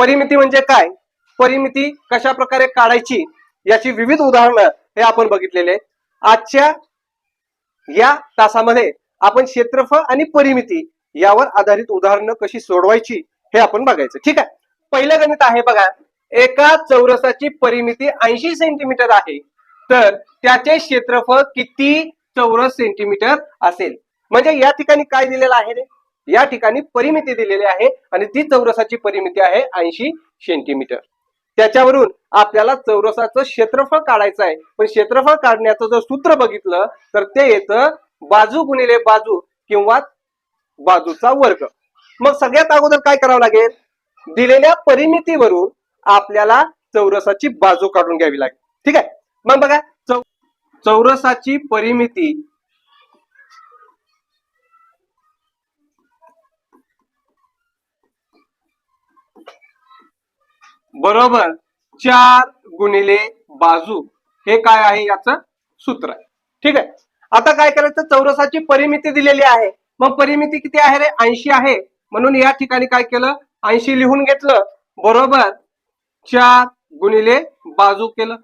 परिमिती म्हणजे काय? परिमिती कशा प्रकारे काढायची? याची विविध उदाहरणं हे आपण बघितलेले आजच्या या तासामध्ये आपण क्षेत्रफळ आणि परिमिती यावर आधारित उदाहरणं कशी सोडवायची हे आपण बघायचं. ठीक आहे? पहिलं गणित आहे बघा. एका चौरसाची परिमिती ऐंशी सेंटीमीटर आहे. तर त्याचे क्षेत्रफळ किती चौरस सेंटीमीटर असेल? म्हणजे या ठिकाणी काय दिलेलं आहे रे? या ठिकाणी परिमिती दिलेली आहे आणि ती चौरसाची परिमिती आहे ऐंशी सेंटीमीटर. त्याच्यावरून आपल्याला चौरसाचं क्षेत्रफळ काढायचं आहे. पण क्षेत्रफळ काढण्याचं जर सूत्र बघितलं तर ते येतं बाजू गुणिले बाजू किंवा बाजूचा वर्ग. मग सगळ्यात अगोदर काय करावं लागेल? दिलेल्या परिमितीवरून आपल्याला चौरसाची बाजू काढून घ्यावी लागेल. ठीक आहे? मग बघा चौ चौरसाची परिमिती बरोबर. चार गुणिले बाजू. हे काय आहे? याचं सूत्र आहे. ठीक आहे? आता काय करायचं? चौरसाची परिमिती दिलेली आहे. मग परिमिती किती आहे रे? ऐंशी आहे. म्हणून या ठिकाणी काय केलं? ऐंशी लिहून घेतलं. बरोबर. चार गुणिले बाजू केलं.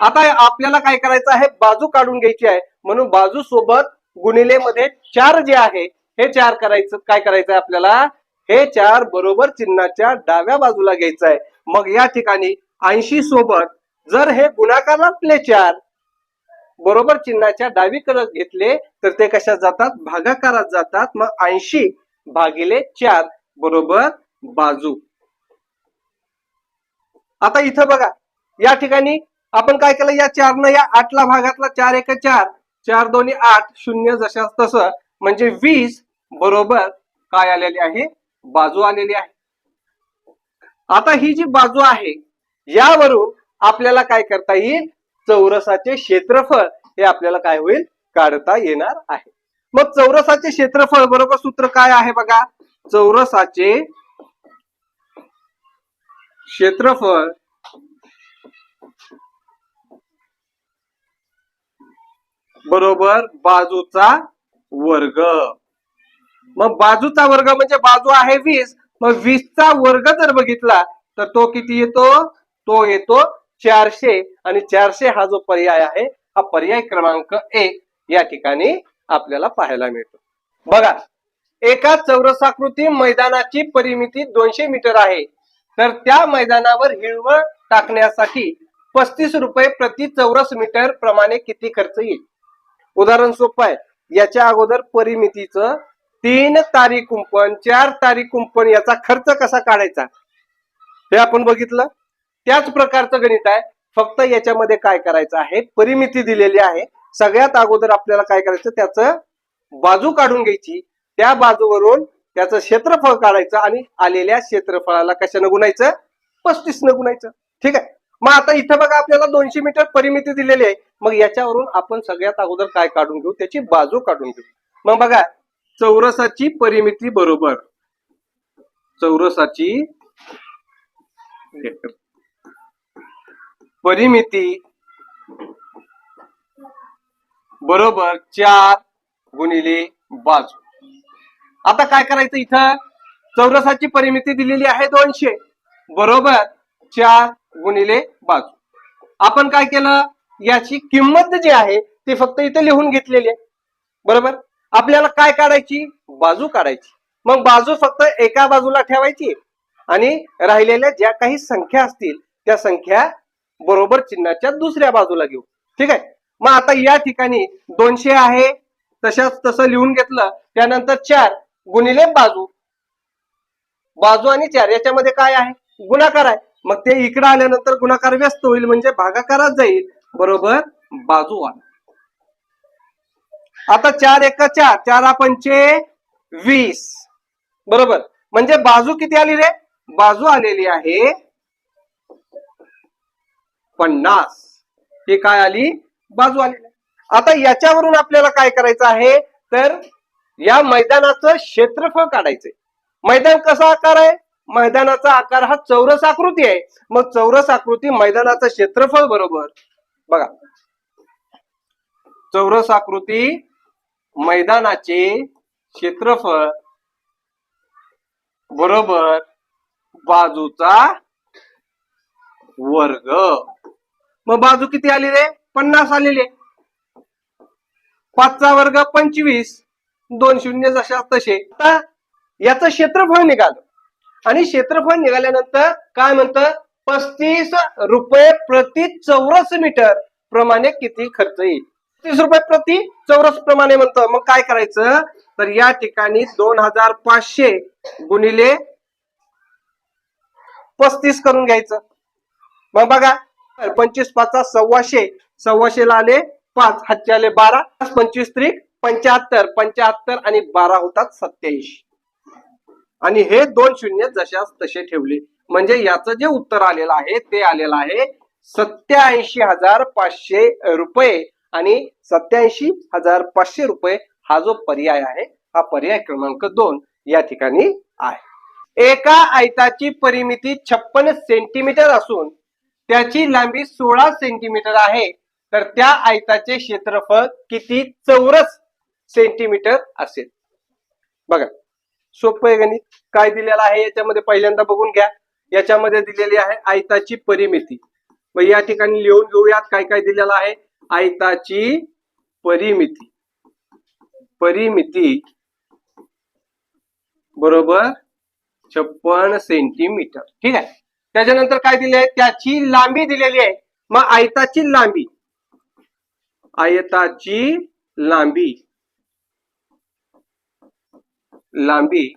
आता आपल्याला काय करायचं आहे? बाजू काढून घ्यायची आहे. म्हणून बाजू सोबत गुणिले मध्ये चार जे आहे हे चार करायचं. काय करायचं आपल्याला? हे चार बरोबर चिन्हाच्या डाव्या बाजूला घ्यायचं आहे. मग या ठिकाणी ऐंशी सोबत जर हे गुणाकारातले चार बरोबर चिन्हाच्या डावीकडे घेतले तर ते कशा जातात? भागाकारात जातात. मग ऐंशी भागिले चार बरोबर बाजू. आता इथं बघा या ठिकाणी आपण काय केलं? या चारनं या आठला भागातला चार एक चार. चार दोन्ही आठ शून्य जशा तसं. म्हणजे वीस बरोबर काय आलेली आहे? बाजू आलेली आहे. आता ही जी बाजू आहे यावरून आपल्याला काय करता येईल? चौरसाचे क्षेत्रफळ हे आपल्याला काय होईल? काढता येणार आहे. मग चौरसाचे क्षेत्रफळ बरोबर सूत्र काय आहे बघा? चौरसाचे क्षेत्रफळ बरोबर बाजूचा वर्ग. मग बाजूचा वर्ग म्हणजे बाजू आहे वीस मग वीसचा वर्ग जर बघितला तर तो किती येतो? तो येतो चारशे. आणि चारशे हा जो पर्याय आहे हा पर्याय क्रमांक एक या ठिकाणी आपल्याला पाहायला मिळतो. बघा एका चौरसाकृती मैदानाची परिमिती दोनशे मीटर आहे. तर त्या मैदानावर हिरवळ टाकण्यासाठी पस्तीस रुपये प्रति चौरस मीटर प्रमाणे किती खर्च येईल? उदाहरण सोपं आहे. याच्या अगोदर परिमितीचं तीन तारीख कुंपण चार तारीख कुंपण याचा खर्च कसा काढायचा? हे आपण बघितलं. त्याच प्रकारचं गणित आहे. फक्त याच्यामध्ये काय करायचं आहे? परिमिती दिलेली आहे. सगळ्यात अगोदर आपल्याला काय करायचं? त्याचं बाजू काढून घ्यायची. त्या बाजूवरून त्याचं क्षेत्रफळ काढायचं आणि आलेल्या क्षेत्रफळाला कशानं गुणायचं? पस्तीस न गुणायचं. ठीक आहे? मग आता इथं बघा आपल्याला दोनशे मीटर परिमिती दिलेली आहे. मग याच्यावरून आपण सगळ्यात अगोदर काय काढून घेऊ? त्याची बाजू काढून घेऊ. मग बघा चौरसाची परिमिती बरोबर. चौरसाची परिमिती बरोबर चार गुणिले बाजू. आता काय करायचं इथं? चौरसाची परिमिती दिलेली आहे दोनशे. बरोबर चार गुणिले बाजू. आपण काय केलं? याची किंमत जी आहे ती फक्त इथे लिहून घेतलेली आहे. बरोबर? आपल्याला काय काढायची? बाजू काढायची. मग बाजू फक्त एका बाजूला ठेवायची आणि राहिलेल्या ज्या काही संख्या असतील त्या संख्या बरोबर चिन्हाच्या दुसऱ्या बाजूला घेऊ. ठीक आहे? मग आता या ठिकाणी दोनशे आहे तशाच तसं लिहून घेतलं त्यानंतर चार गुणिले बाजू. बाजू आणि चार याच्यामध्ये काय आहे? गुणाकार आहे. मग ते इकडे आल्यानंतर गुणाकार व्यस्त होईल म्हणजे भागाकारात जाईल. बरोबर बाजू आला आता चार एक चार? चार पंचे वीस. बरोबर. म्हणजे बाजू किती आली रे? बाजू आलेली आहे पन्नास. हे काय आली? बाजू आली आता याच्यावरून आपल्याला काय करायचं आहे? तर या मैदानाचं क्षेत्रफळ काढायचंय. मैदान कसा आकार आहे? मैदानाचा आकार हा चौरस आकृती आहे. मग चौरस आकृती मैदानाचं क्षेत्रफळ बरोबर. बघा. चौरस आकृती मैदानाचे क्षेत्रफळ बरोबर बाजूचा वर्ग. मग बाजू किती आली रे? पन्नास आलेले पाचचा वर्ग पंचवीस दोन शून्य जशा तसे. आता याचं क्षेत्रफळ निघालं. आणि क्षेत्रफळ निघाल्यानंतर काय म्हणतं? पस्तीस रुपये प्रति चौरस मीटर प्रमाणे किती खर्च येईल? तीस रुपये प्रति चौरस प्रमाणे म्हणतो. मग काय करायचं? तर या ठिकाणी दोन हजार पाचशे गुणिले पस्तीस करून घ्यायचं. मग बघा पंचवीस पाच सव्वाशे सव्वाशेला आले पाच हातचे आले बारा पंचवीस त्रिक पंच्याहत्तर पंच्याहत्तर आणि बारा होतात सत्याऐंशी. आणि हे दोन शून्य जशाच तसे ठेवले. म्हणजे याचं जे उत्तर आलेलं आहे ते आलेलं आहे सत्याऐंशी हजार पाचशे रुपये. आणि सत्याऐंशी हजार पाचशे रुपये हा जो पर्याय आहे हा पर्याय क्रमांक दोन या ठिकाणी आहे. एका आयताची परिमिती छप्पन सेंटीमीटर असून त्याची लांबी सोळा सेंटीमीटर आहे. तर त्या आयताचे क्षेत्रफळ किती? चौरस सेंटीमीटर असेल. बघा सोपं गणित. काय दिलेलं आहे याच्यामध्ये पहिल्यांदा बघून घ्या. याच्यामध्ये दिलेली आहे आयताची परिमिती. मग या ठिकाणी लिहून घेऊयात काय काय दिलेलं आहे. आयताची परिमिती. परिमिती बरोबर छप्पन सेंटीमीटर. ठीक आहे? त्याच्यानंतर काय दिले आहे? त्याची लांबी दिलेली आहे. मग आयताची लांबी. आयताची लांबी. लांबी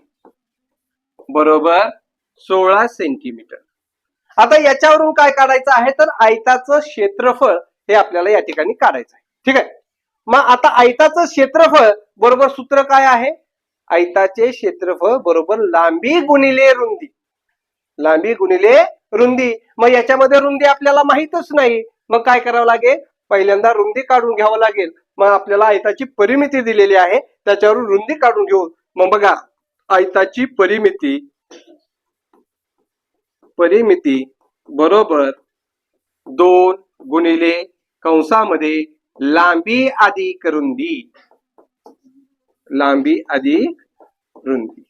बरोबर सोळा सेंटीमीटर. आता याच्यावरून काय काढायचं आहे? तर आयताचं क्षेत्रफळ हे आपल्याला या ठिकाणी काढायचं आहे. ठीक आहे? मग आता आयताचं क्षेत्रफळ बरोबर सूत्र काय आहे? आयताचे क्षेत्रफळ बरोबर लांबी गुणिले रुंदी. लांबी गुणिले रुंदी. मग याच्यामध्ये रुंदी आपल्याला माहीतच नाही. मग काय करावं लागेल? पहिल्यांदा रुंदी काढून घ्यावं लागेल. मग आपल्याला आयताची परिमिती दिलेली आहे. त्याच्यावरून रुंदी काढून घेऊ. मग बघा आयताची परिमिती परिमिती बरोबर दोन गुणिले कंसामध्ये लांबी अधिक रुंदी. लांबी अधिक रुंदी.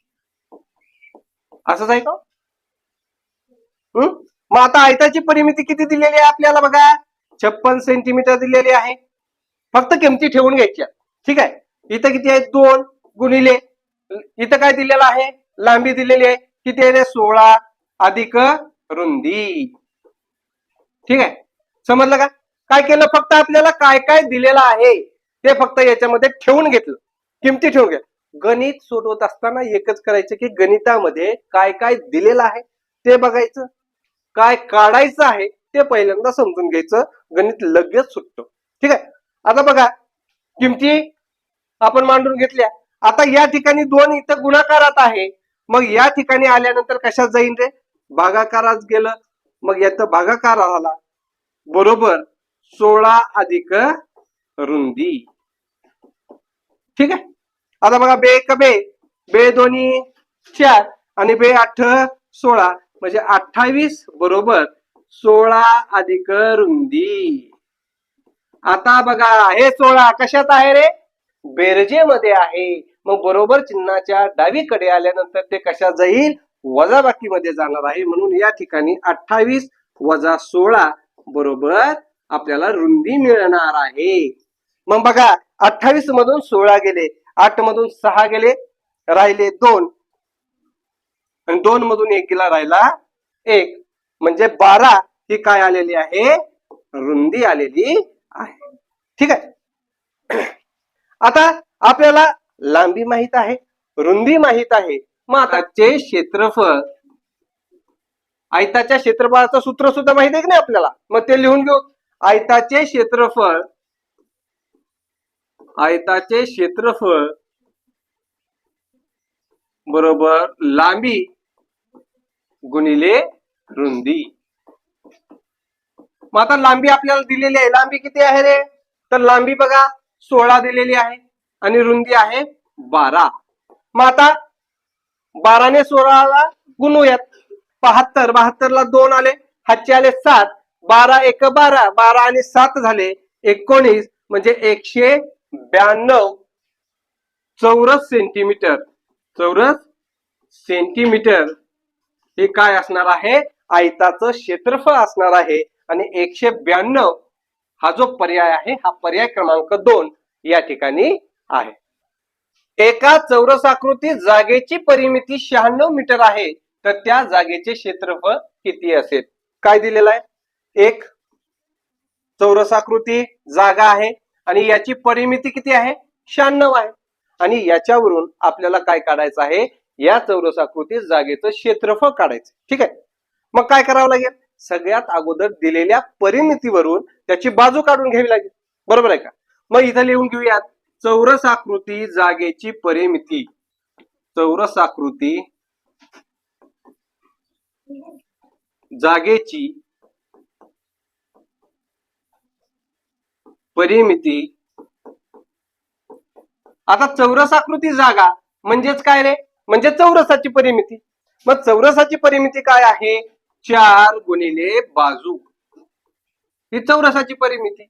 असंच आहे का मग आता आयताची परिमिती किती दिलेली आहे आपल्याला बघा? छप्पन सेंटीमीटर दिलेली आहे. फक्त किमती ठेवून घ्यायच्या. ठीक आहे? इथं किती आहे? दोन गुणिले. इथं काय दिलेलं आहे? लांबी दिलेली आहे. किती आहे? सोळा अधिक रुंदी. ठीक आहे? समजलं का? काय केलं फक्त आपल्याला काय काय दिलेलं आहे? ते फक्त याच्यामध्ये ठेवून घेतलं. किमती ठेवून घेतलं गणित सोडवत असताना एकच करायचं की गणितामध्ये काय काय दिलेलं आहे ते बघायचं. काय काढायचं आहे ते पहिल्यांदा समजून घ्यायचं. गणित लगेच सुटतं. ठीक आहे? आता बघा किमती आपण मांडून घेतल्या. आता या ठिकाणी दोन इथं गुणाकारात आहे. मग या ठिकाणी आल्यानंतर कशात जाईन रे? भागाकारात गेलं. मग यात भागाकार आला. बरोबर? सोळा अधिक रुंदी. ठीक आहे? आता बघा बे एक बे. बे दोन्ही चार आणि बे आठ सोळा. म्हणजे अठ्ठावीस बरोबर सोळा अधिक रुंदी. आता बघा हे सोळा कशात आहे रे? बेरजेमध्ये आहे. मग बरोबर चिन्हाच्या डावीकडे आल्यानंतर ते कशात जाईल? वजाबाकीमध्ये जाणार आहे. म्हणून या ठिकाणी अठ्ठावीस वजा सोळा बरोबर आपल्याला रुंदी मिळणार आहे. मग बघा अठ्ठावीस मधून सोळा गेले आठ मधून सहा गेले राहिले दोन. आणि दोन मधून एक गेला राहिला एक. म्हणजे बारा ही काय आलेली आहे? रुंदी आलेली आहे. ठीक आहे? आता आपल्याला लांबी माहीत आहे रुंदी माहीत आहे. मग आताचे क्षेत्रफळ आयताच्या क्षेत्रफळाचं सूत्र सुद्धा माहीत आहे की नाही आपल्याला? मग ते लिहून घेऊ. आयताचे क्षेत्रफळ आयताचे क्षेत्रफळ बरोबर लांबी गुणिले रुंदी. मग आता लांबी आपल्याला दिलेली आहे. लांबी किती आहे रे? तर लांबी बघा सोळा दिलेली आहे आणि रुंदी आहे बारा. मग आता बाराने सोळाला गुणूयात. बहात्तर बहात्तरला दोन आले हातचे आले सात. बारा एक बारा बारा आणि सात झाले एकोणीस म्हणजे एकशे ब्याण्णव चौरस सेंटीमीटर चौरस सेंटीमीटर हे काय असणार आहे? आयताचं क्षेत्रफळ असणार आहे. आणि एकशे ब्याण्णव हा जो पर्याय आहे हा पर्याय क्रमांक दोन या ठिकाणी आहे. एका चौरस आकृती जागेची परिमिती शहाण्णव मीटर आहे. तर त्या जागेचे क्षेत्रफळ किती असेल? काय दिलेलं आहे? एक चौरसाकृती जागा आहे आणि याची परिमिती किती आहे? शहाण्णव आहे. आणि याच्यावरून आपल्याला काय काढायचं आहे? या चौरसाकृती जागेचं क्षेत्रफळ काढायचं. ठीक आहे? मग काय करावं लागेल? सगळ्यात अगोदर दिलेल्या परिमितीवरून त्याची बाजू काढून घ्यावी लागेल. बरोबर आहे का? मग इथं लिहून घेऊयात. चौरसाकृती जागेची परिमिती. चौरसाकृती जागेची परिमिती. आता चौरसाकृती जागा म्हणजेच काय रे? म्हणजे चौरसाची परिमिती. मग चौरसाची परिमिती काय आहे? चार गुणिले बाजू. ही चौरसाची परिमिती.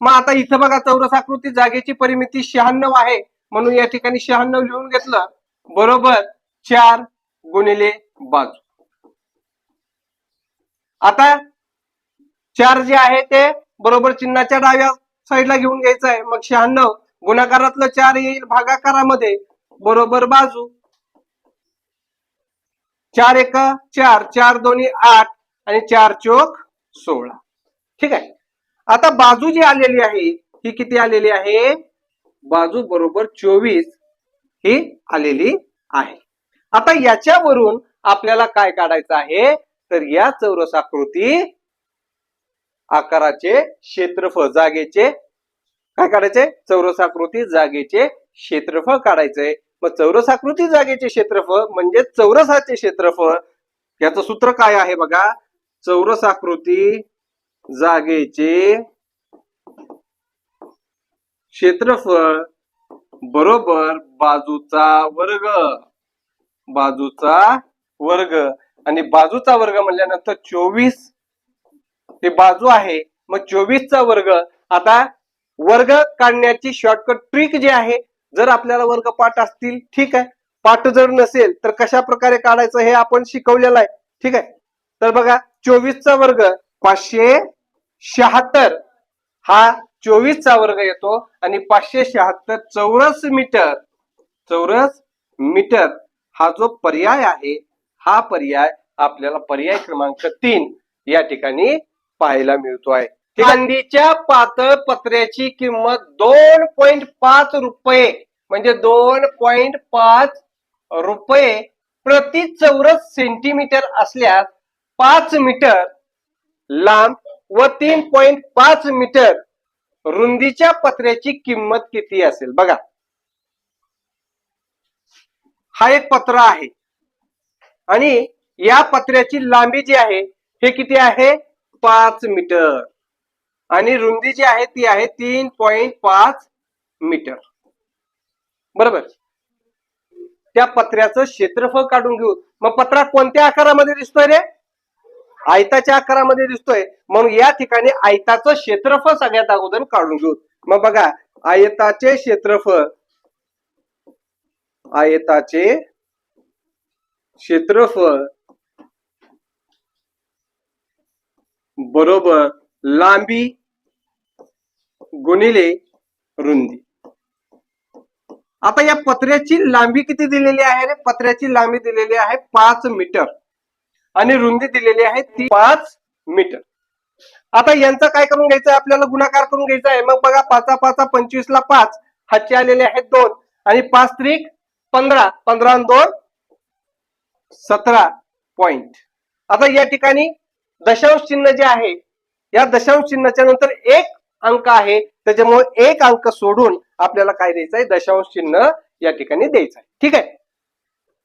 मग आता इथं बघा चौरसाकृती जागेची परिमिती शहाण्णव आहे. म्हणून या ठिकाणी शहाण्णव लिहून घेतलं. बरोबर? चार गुणिले बाजू. आता चार जे आहे ते बरोबर चिन्हाच्या डाव्या साईडला घेऊन घ्यायचं आहे मग शहाण्णव गुणाकारातलं चार येईल भागाकारामध्ये. बरोबर बाजू. चार एक चार. चार दोन्ही आठ आणि चार चोक सोळा. ठीक आहे? आता बाजू जी आलेली आहे ही किती आलेली आहे? बाजू बरोबर चोवीस ही आलेली आहे. आता याच्यावरून आपल्याला काय काढायचं आहे? तर या चौरस आकृती आकाराचे क्षेत्रफळ जागेचे. काय काढायचे? चौरसाकृती जागेचे क्षेत्रफळ काढायचंय मग चौरसाकृती जागेचे क्षेत्रफळ म्हणजे चौरसाचे क्षेत्रफळ. याचं सूत्र काय आहे बघा? चौरसाकृती जागेचे क्षेत्रफळ बरोबर बाजूचा वर्ग. बाजूचा वर्ग. आणि बाजूचा वर्ग म्हणल्यानंतर चोवीस हे बाजू आहे. मग चोवीसचा वर्ग आता वर्ग काढण्याची शॉर्टकट ट्रिक जी आहे जर आपल्याला वर्ग पाठ असतील ठीक आहे. पाठ जर नसेल तर कशा प्रकारे काढायचं हे आपण शिकवलेलं आहे. ठीक आहे. तर बघा चोवीसचा वर्ग पाचशे शहात्तर. हा चोवीसचा वर्ग येतो आणि पाचशे शहात्तर चौरस मीटर चौरस मीटर हा जो पर्याय आहे हा पर्याय आपल्याला पर्याय क्रमांक तीन या ठिकाणी पाहायला मिळतो आहे चांदीच्या पातळ पत्र्याची किंमत दोन पॉइंट पाच रुपये म्हणजे दोन पॉइंट पाच रुपये प्रति चौरस सेंटीमीटर असल्यास पाच मीटर लांब व तीन पॉइंट पाच मीटर रुंदीच्या पत्र्याची किंमत किती असेल? बघा. हा एक पत्र आहे. आणि या पत्र्याची लांबी जी आहे हे किती आहे? पाच मीटर. आणि रुंदी जी आहे ती आहे तीन पॉइंट पाच मीटर. बरोबर? त्या पत्र्याचं क्षेत्रफळ काढून घेऊ. मग पत्रा कोणत्या आकारामध्ये दिसतोय रे? आयताच्या आकारामध्ये दिसतोय. म्हणून या ठिकाणी आयताचं क्षेत्रफळ सगळ्यात अगोदर काढून घेऊ. मग बघा आयताचे क्षेत्रफळ. आयताचे क्षेत्रफळ. बरोबर लांबी गुणिले रुंदी. आता या पत्र्याची लांबी किती दिलेली आहे रे? पत्र्याची लांबी दिलेली आहे पाच मीटर. आणि रुंदी दिलेली आहे ती पाच मीटर. आता यांचा काय करून घ्यायचं आहे आपल्याला गुणाकार करून घ्यायचा आहे मग बघा पाचा पाचा पंचवीस ला पाच. हातचे आलेले आहेत दोन. आणि पाच त्रिक पंधरा. पंधरा आणि दोन सतरा पॉइंट आता या ठिकाणी दशांश चिन्ह जे आहे या दशांश चिन्हाच्या नंतर एक अंक आहे. त्याच्यामुळे एक अंक सोडून आपल्याला काय द्यायचं आहे? दशांश चिन्ह या ठिकाणी द्यायचं आहे. ठीक आहे?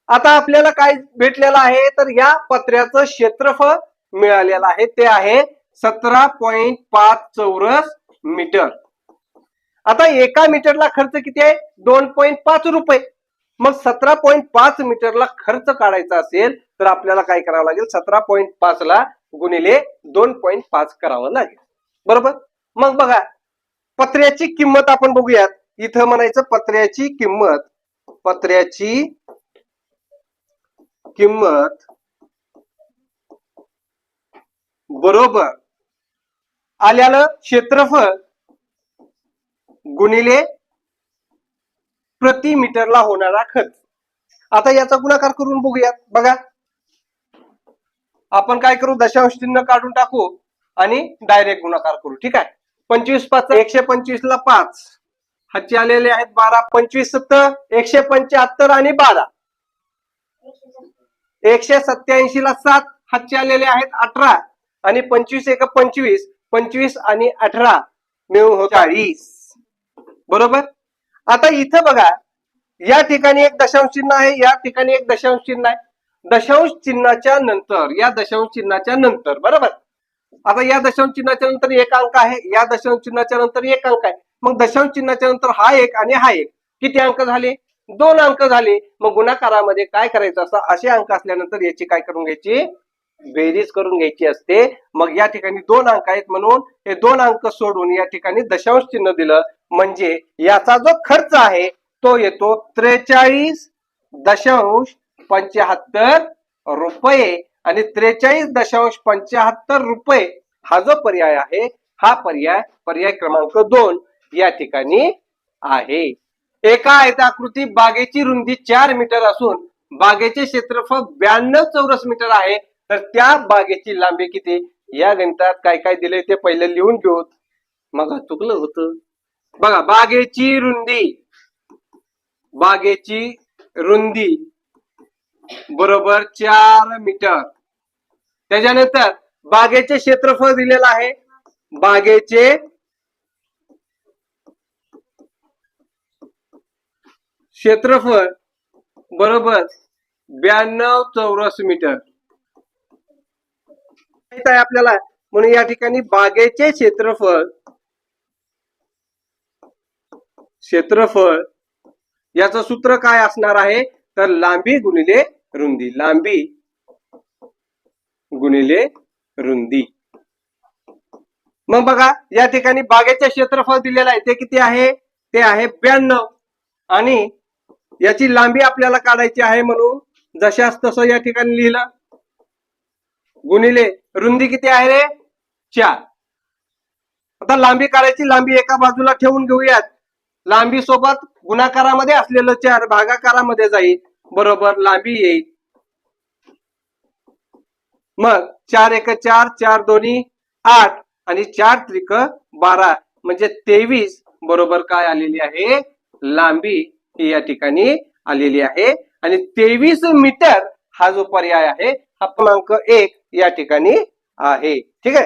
आता आपल्याला काय भेटलेलं आहे? तर या पत्र्याचं क्षेत्रफळ मिळालेलं आहे. ते आहे सतरा पॉइंट पाच चौरस मीटर. आता एका मीटरला खर्च किती आहे? दोन पॉईंट पाच रुपये. मग सतरा पॉईंट पाच मीटरला खर्च काढायचा असेल तर आपल्याला काय करावं लागेल? सतरा पॉईंट पाच ला गुणिले दोन पॉईंट पाच करावं लागेल. बरोबर? मग बघा पत्र्याची किंमत आपण बघूयात. इथं म्हणायचं पत्र्याची किंमत पत्र्याची किंमत बरोबर आल्याला क्षेत्रफळ गुणिले प्रति मीटरला होणारा खर्च. आता याचा गुणाकार करून बघूयात. बघा आपण काय करू? दशांश चिन्ह काढून टाकू आणि डायरेक्ट गुणाकार करू. ठीक आहे? पंचवीस पाच एकशे पंचवीस ला पाच. हातचे आलेले आहेत बारा. पंचवीस सत्तर एकशे पंच्याहत्तर आणि बारा. एकशे सत्याऐंशी ला सात. हातचे आलेले आहेत अठरा. आणि पंचवीस एक पंचवीस. पंचवीस आणि अठरा. मिळून चाळीस. बरोबर? आता इथं बघा या ठिकाणी एक दशांश चिन्ह आहे या ठिकाणी एक दशांश चिन्ह आहे. दशांश चिन्हाच्या नंतर या दशांश चिन्हाच्या नंतर बरोबर? आता या दशांश चिन्हाच्या नंतर एक अंक आहे या दशांश चिन्हाच्या नंतर एक अंक आहे. मग दशांश चिन्हाच्या नंतर हा एक आणि हा एक. किती अंक झाले? दोन अंक झाले. मग गुणाकारामध्ये काय करायचं असं असे अंक असल्यानंतर याची काय करून घ्यायची? बेरीज करून घ्यायची असते. मग या ठिकाणी दोन अंक आहेत म्हणून हे दोन अंक सोडून या ठिकाणी दशांश चिन्ह दिलं. म्हणजे याचा जो खर्च आहे तो येतो त्रेचाळीस दशांश पंच्याहत्तर रुपये आणि त्रेचाळीस दशांश पंच्याहत्तर रुपये हा जो पर्याय आहे हा पर्याय पर्याय क्रमांक दोन या ठिकाणी आहे. एका आयताकृती बागेची रुंदी चार मीटर असून बागेचे क्षेत्रफळ ब्याण्णव चौरस मीटर आहे. तर त्या बागेची लांबी किती? या गणितात काय काय दिले ते पहिले लिहून घेऊ. मग चुकलं होतं. बघा बागेची रुंदी बागेची रुंदी बरोबर चार मीटर. त्याच्यानंतर बागेचे क्षेत्रफळ दिलेलं आहे. बागेचे क्षेत्रफळ बरोबर ब्याण्णव चौरस मीटर. माहीत आहे आपल्याला? म्हणून या ठिकाणी बागेचे क्षेत्रफळ क्षेत्रफळ याचं सूत्र काय असणार आहे? तर लांबी गुणिले रुंदी. लांबी गुणिले रुंदी. मग बघा या ठिकाणी बागेचे क्षेत्रफळ दिलेलं आहे. ते किती आहे? ते आहे ब्याण्णव. आणि याची लांबी आपल्याला काढायची आहे म्हणून जशास तसं या ठिकाणी लिहिलं. गुणिले रुंदी किती आहे रे? चार. आता लांबी काढायची लांबी एका बाजूला ठेवून घेऊयात. लांबी सोबत गुणाकारामध्ये असलेलं चार भागाकारामध्ये जाईल. बरोबर लांबी येईल. मग चार एक चार चार दोन्ही आठ आणि चार त्रिक बारा म्हणजे तेवीस बरोबर काय आलेली आहे? लांबी ही या ठिकाणी आलेली आहे. आणि तेवीस मीटर हा जो पर्याय आहे हा क्रमांक एक या ठिकाणी आहे. ठीक आहे?